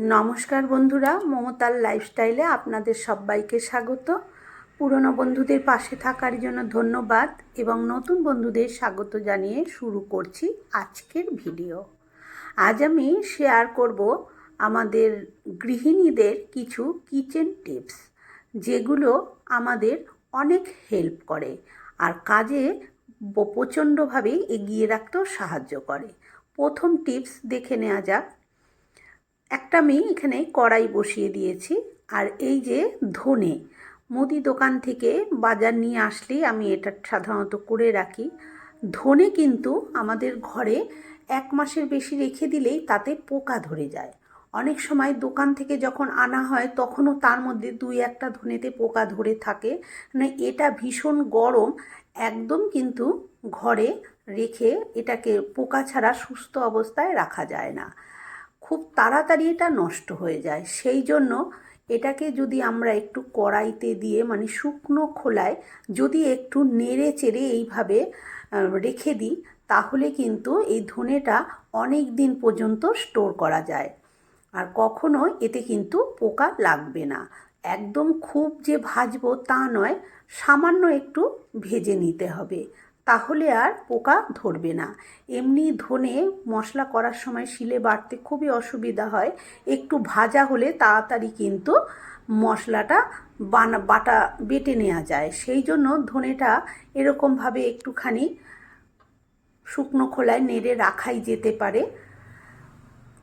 নমস্কার বন্ধুরা, মমতার লাইফস্টাইলে আপনাদের সবাইকে স্বাগত। পুরনো বন্ধুদের পাশে থাকার জন্য ধন্যবাদ এবং নতুন বন্ধুদের স্বাগত জানিয়ে শুরু করছি আজকের ভিডিও আজ আমি শেয়ার করব আমাদের গৃহিণীদের কিছু কিচেন টিপস যেগুলো আমাদের অনেক হেল্প করে আর কাজে ব- প্রচণ্ডভাবে এগিয়ে রাখতেও সাহায্য করে। প্রথম টিপস দেখে নেওয়া যাক। একটা আমি এখানে কড়াই বসিয়ে দিয়েছি, আর এই যে ধনে, মুদি দোকান থেকে বাজার নিয়ে আসলেই আমি এটা সাধারণত করে রাখি। ধনে কিন্তু আমাদের ঘরে এক মাসের বেশি রেখে দিলেই তাতে পোকা ধরে যায়। অনেক সময় দোকান থেকে যখন আনা হয়, তখনও তার মধ্যে দুই একটা ধনেতে পোকা ধরে থাকে। মানে এটা ভীষণ গরম, একদম কিন্তু ঘরে রেখে এটাকে পোকা ছাড়া সুস্থ অবস্থায় রাখা যায় না। খুব তাড়াতাড়ি এটা নষ্ট হয়ে যায়। সেই জন্য এটাকে যদি আমরা একটু কড়াইতে দিয়ে মানে শুকনো খোলায় যদি একটু নেড়ে চেড়ে এইভাবে রেখে দিই, তাহলে কিন্তু এই ধনেটা অনেক দিন পর্যন্ত স্টোর করা যায়। আর কখনো এতে কিন্তু পোকা লাগবে না। একদম খুব যে ভাজবো তা নয়, সামান্য একটু ভেজে নিতে হবে। তাহলে আর পোকা ধরবে না। এমনি ধনে মশলা করার সময় শিলে বাটতে খুবই অসুবিধা হয়। একটু ভাজা হলে তাড়াতাড়ি কিন্তু মশলাটা বানা বাটা বেটে নেওয়া যায়। সেই জন্য ধনেটা এরকমভাবে একটুখানি শুকনো খোলায় নেড়ে রাখাই যেতে পারে।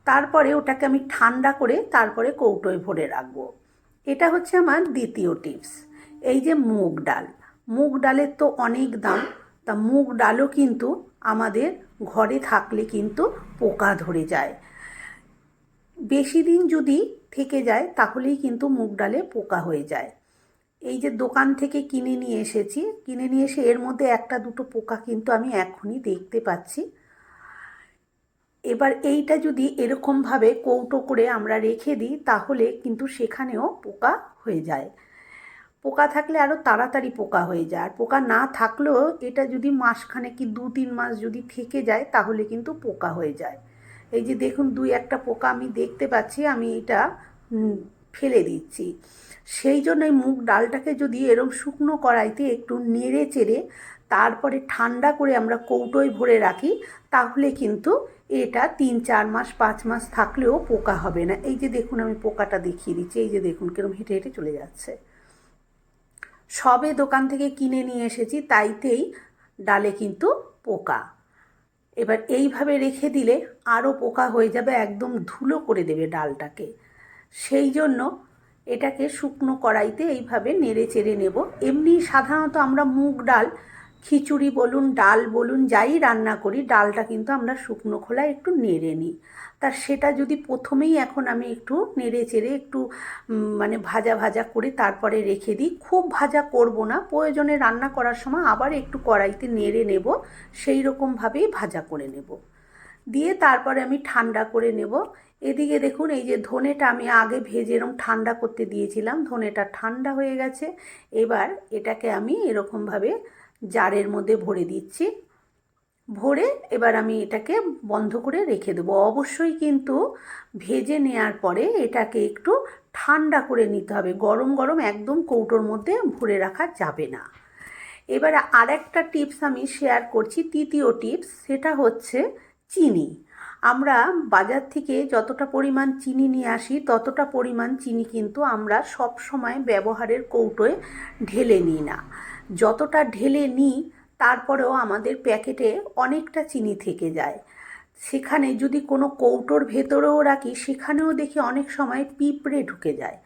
তারপরে ওটাকে আমি ঠান্ডা করে তারপরে কৌটোয় ভরে রাখব। এটা হচ্ছে আমার দ্বিতীয় টিপস এই যে মুগ ডাল। মুগ ডালের তো অনেক দাম। তা মুগ ডালও কিন্তু আমাদের ঘরে থাকলে কিন্তু পোকা ধরে যায়। বেশি দিন যদি থেকে যায়, তাহলেই কিন্তু মুগ ডালে পোকা হয়ে যায়। এই যে দোকান থেকে কিনে নিয়ে এসেছি, কিনে নিয়ে এসে এর মধ্যে একটা দুটো পোকা কিন্তু আমি এখনই দেখতে পাচ্ছি। এবার এইটা যদি এরকমভাবে কৌটো করে আমরা রেখে দিই, তাহলে কিন্তু সেখানেও পোকা হয়ে যায়। পোকা থাকলে আরও তাড়াতাড়ি পোকা হয়ে যায়। আর পোকা না থাকলেও এটা যদি মাসখানে কি দু, তিন মাস যদি থেকে যায়, তাহলে কিন্তু পোকা হয়ে যায়। এই যে দেখুন, দুই একটা পোকা আমি দেখতে পাচ্ছি, আমি এটা ফেলে দিচ্ছি। সেই জন্য এই মুগ ডালটাকে যদি এরম শুকনো কড়াইতে একটু নেড়ে চেড়ে তারপরে ঠান্ডা করে আমরা কৌটোয় ভরে রাখি, তাহলে কিন্তু এটা তিন, চার মাস, পাঁচ মাস থাকলেও পোকা হবে না। এই যে দেখুন, আমি পোকাটা দেখিয়ে দিচ্ছি। এই যে দেখুন, কিরম হেঁটে হেঁটে চলে যাচ্ছে। সবে দোকান থেকে কিনে নিয়ে এসেছি, তাইতেই ডালে কিন্তু পোকা। এবার এইভাবে রেখে দিলে আরও পোকা হয়ে যাবে, একদম ধুলো করে দেবে ডালটাকে। সেই জন্য এটাকে শুকনো কড়াইতে এইভাবে নেড়ে চেড়ে নেব। এমনি সাধারণত আমরা মুগ ডাল খিচুড়ি বলুন, ডাল বলুন, যাই রান্না করি, ডালটা কিন্তু আমরা শুকনো খোলায় একটু নেড়ে নিই। তা সেটা যদি প্রথমেই এখন আমি একটু নেড়ে চেড়ে একটু মানে ভাজা ভাজা করে তারপরে রেখে দিই। খুব ভাজা করব না, প্রয়োজনে রান্না করার সময় আবার একটু কড়াইতে নেড়ে নেব, সেই রকমভাবেই ভাজা করে নেব। দিয়ে তারপরে আমি ঠান্ডা করে নেব। এদিকে দেখুন, এই যে ধনেটা আমি আগে ভেজে এরকম ঠান্ডা করতে দিয়েছিলাম, ধনেটা ঠান্ডা হয়ে গেছে। এবার এটাকে আমি এরকমভাবে জারের মধ্যে ভরে দিচ্ছি। ভরে এবার আমি এটাকে বন্ধ করে রেখে দেবো। অবশ্যই কিন্তু ভেজে নেওয়ার পরে এটাকে একটু ঠান্ডা করে নিতে হবে। গরম গরম একদম কৌটোর মধ্যে ভরে রাখা যাবে না। এবারে আরেকটা টিপস আমি শেয়ার করছি। তৃতীয় টিপস, সেটা হচ্ছে চিনি। আমরা বাজার থেকে যতটা পরিমাণ চিনি নিয়ে আসি, ততটা পরিমাণ চিনি কিন্তু আমরা সব সময় ব্যবহারের কৌটোয় ঢেলে নিই না। যতটা ঢেলে নিই, তারপরেও আমাদের প্যাকেটে অনেকটা চিনি থেকে যায়। সেখানে যদি কোনো কৌটোর ভেতরেও রাখি, সেখানেও দেখি অনেক সময় পিঁপড়ে ঢুকে যায়।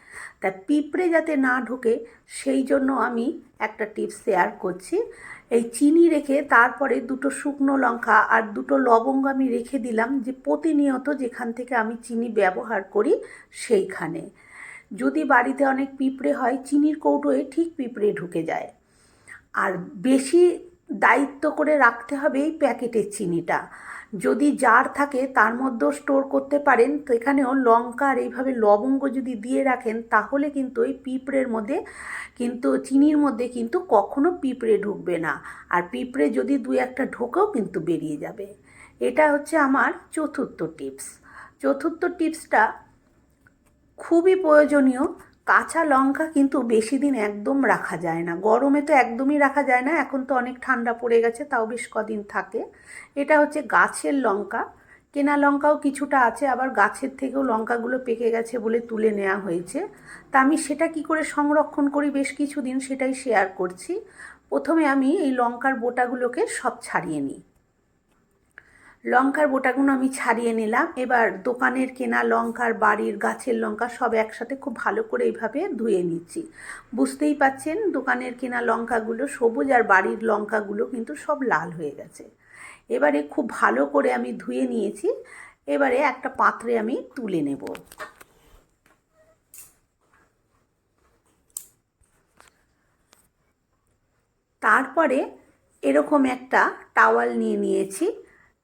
তা পিঁপড়ে যাতে না ঢুকে, সেই জন্য আমি একটা টিপস শেয়ার করছি। এই চিনি রেখে তারপরে দুটো শুকনো লঙ্কা আর দুটো লবঙ্গ আমি রেখে দিলাম যে প্রতিনিয়ত যেখান থেকে আমি চিনি ব্যবহার করি, সেইখানে। যদি বাড়িতে অনেক পিঁপড়ে হয়, চিনির কৌটোয় ঠিক পিঁপড়ে ঢুকে যায়। আর বেশি দায়িত্ব করে রাখতে হবে এই প্যাকেটের চিনিটা। যদি জার থাকে তার মধ্যেও স্টোর করতে পারেন। তো এখানেও লঙ্কা আর এইভাবে লবঙ্গ যদি দিয়ে রাখেন, তাহলে কিন্তু ওই পিঁপড়ের মধ্যে কিন্তু, চিনির মধ্যে কিন্তু কখনো পিঁপড়ে ঢুকবে না। আর পিঁপড়ে যদি দুই একটা ঢোকেও কিন্তু বেরিয়ে যাবে। এটা হচ্ছে আমার চতুর্থ টিপস। চতুর্থ টিপসটা খুবই প্রয়োজনীয়। কাঁচা লঙ্কা কিন্তু বেশি দিন একদম রাখা যায় না। গরমে তো একদমই রাখা যায় না, এখন তো অনেক ঠান্ডা পড়ে গেছে, তাও বেশ কদিন থাকে। এটা হচ্ছে গাছের লঙ্কা। কেনা লঙ্কাও কিছুটা আছে, আবার গাছের থেকেও লঙ্কাগুলো পেকে গেছে বলে তুলে নেওয়া হয়েছে। তা আমি সেটা কি করে সংরক্ষণ করি? বেশ কিছুদিন সেটাই শেয়ার করছি। প্রথমে আমি এই লঙ্কার বোটাগুলোকে সব ছাড়িয়ে নিই। লঙ্কার বোটাগুলো আমি ছাড়িয়ে নিলাম। এবার দোকানের কেনা লঙ্কার, বাড়ির গাছের লঙ্কা সব একসাথে খুব ভালো করে এইভাবে ধুয়ে নিচ্ছি। বুঝতেই পাচ্ছেন, দোকানের কেনা লঙ্কাগুলো সবুজ আর বাড়ির লঙ্কাগুলো কিন্তু সব লাল হয়ে গেছে। এবারে খুব ভালো করে আমি ধুয়ে নিয়েছি। এবারে একটা পাত্রে আমি তুলে নেব। তারপরে এরকম একটা টাওয়াল নিয়ে নিয়েছি।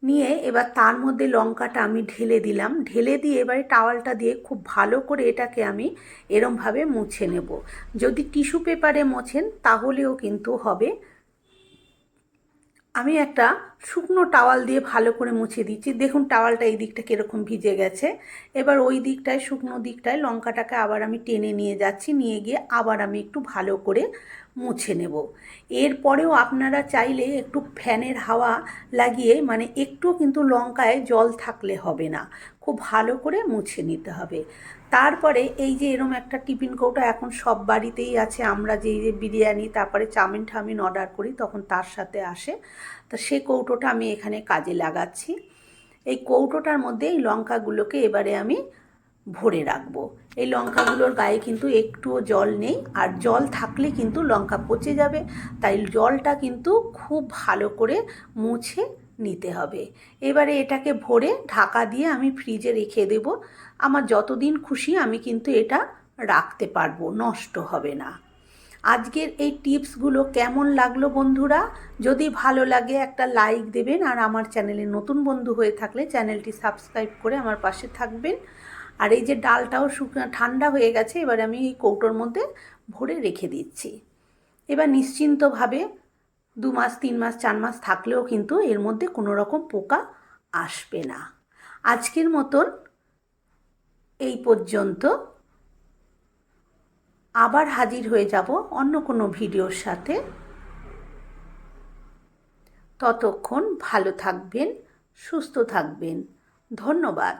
নিয়ে এবার তার মধ্যে লঙ্কাটা আমি ঢেলে দিলাম। ঢেলে দিয়ে এবারে টাওয়ালটা দিয়ে খুব ভালো করে এটাকে আমি এরমভাবে মুছে নেব। যদি টিস্যু পেপারে মোছেন তাহলেও কিন্তু হবে। আমি একটা শুকনো টাওয়াল দিয়ে ভালো করে মুছে দিচ্ছি। দেখুন টাওয়ালটা এই দিকটা কীরকম ভিজে গেছে। এবার ওই দিকটায়, শুকনো দিকটায় লঙ্কাটাকে আবার আমি টেনে নিয়ে যাচ্ছি। নিয়ে গিয়ে আবার আমি একটু ভালো করে মুছে নেব। এরপরেও আপনারা চাইলে একটু ফ্যানের হাওয়া লাগিয়ে মানে একটু কিন্তু লঙ্কায় জল থাকলে হবে না। খুব ভালো করে মুছে নিতে হবে। তারপরে এই যে এরম একটা টিফিন কৌটো এখন সব বাড়িতেই আছে, আমরা যে যে বিরিয়ানি, তারপরে চাউমিন ঠামিন অর্ডার করি, তখন তার সাথে আসে। তা সে কৌটোটা আমি এখানে কাজে লাগাচ্ছি। এই কৌটোটার মধ্যে এই লঙ্কাগুলোকে এবারে আমি ভরে রাখব। এই লঙ্কাগুলোর গায়ে কিন্তু একটুও জল নেই, আর জল থাকলে কিন্তু লঙ্কা পচে যাবে, তাই জলটা কিন্তু খুব ভালো করে মুছে নিতে হবে। এবারে এটাকে ভরে ঢাকা দিয়ে আমি ফ্রিজে রেখে দেব। আমার যতদিন খুশি আমি কিন্তু এটা রাখতে পারব, নষ্ট হবে না। আজকের এই টিপসগুলো কেমন লাগল বন্ধুরা? যদি ভালো লাগে একটা লাইক দেবেন আর আমার চ্যানেলে নতুন বন্ধু হয়ে থাকলে চ্যানেলটি সাবস্ক্রাইব করে আমার পাশে থাকবেন। আর এই যে ডালটাও শুকনো, ঠান্ডা হয়ে গেছে, এবার আমি এই কৌটোর মধ্যে ভরে রেখে দিচ্ছি। এবার নিশ্চিন্তভাবে দু মাস, তিন মাস, চার মাস থাকলেও কিন্তু এর মধ্যে কোনো রকম পোকা আসবে না। আজকের মতন এই পর্যন্ত। আবার হাজির হয়ে যাব অন্য কোনো ভিডিওর সাথে। ততক্ষণ ভালো থাকবেন, সুস্থ থাকবেন। ধন্যবাদ।